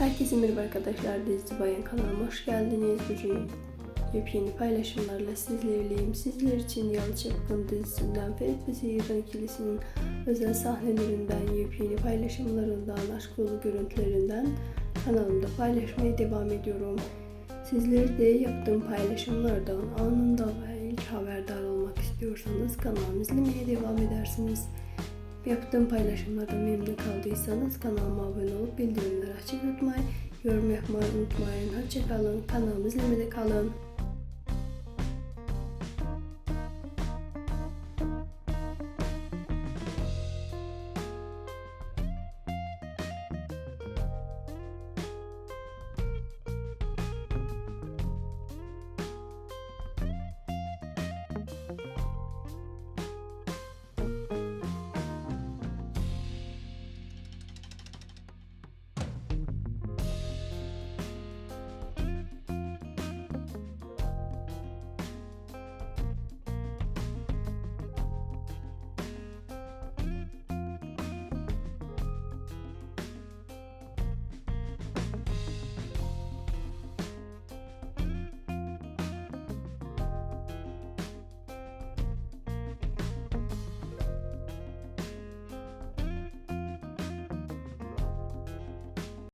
Herkese merhaba arkadaşlar. Dizi Bayan kanalıma hoş geldiniz. Bugün yepyeni paylaşımlarla sizlerleyim. Sizler için Yalı Çapkın dizisinden Ferit ve Seyircan ikilisinin özel sahnelerinden, yepyeni paylaşımlarından, aşk dolu görüntülerinden kanalımda paylaşmaya devam ediyorum. Sizler de yaptığım paylaşımlardan anında ve ilk haberdar olmak istiyorsanız kanalımı izlemeye devam edersiniz. Yaptığım paylaşımlardan memnun kaldıysanız kanalıma abone olup bildirimleri açık tutmayı, yorum yapmayı unutmayın. Hoşçakalın. Kanalımı izlemede kalın.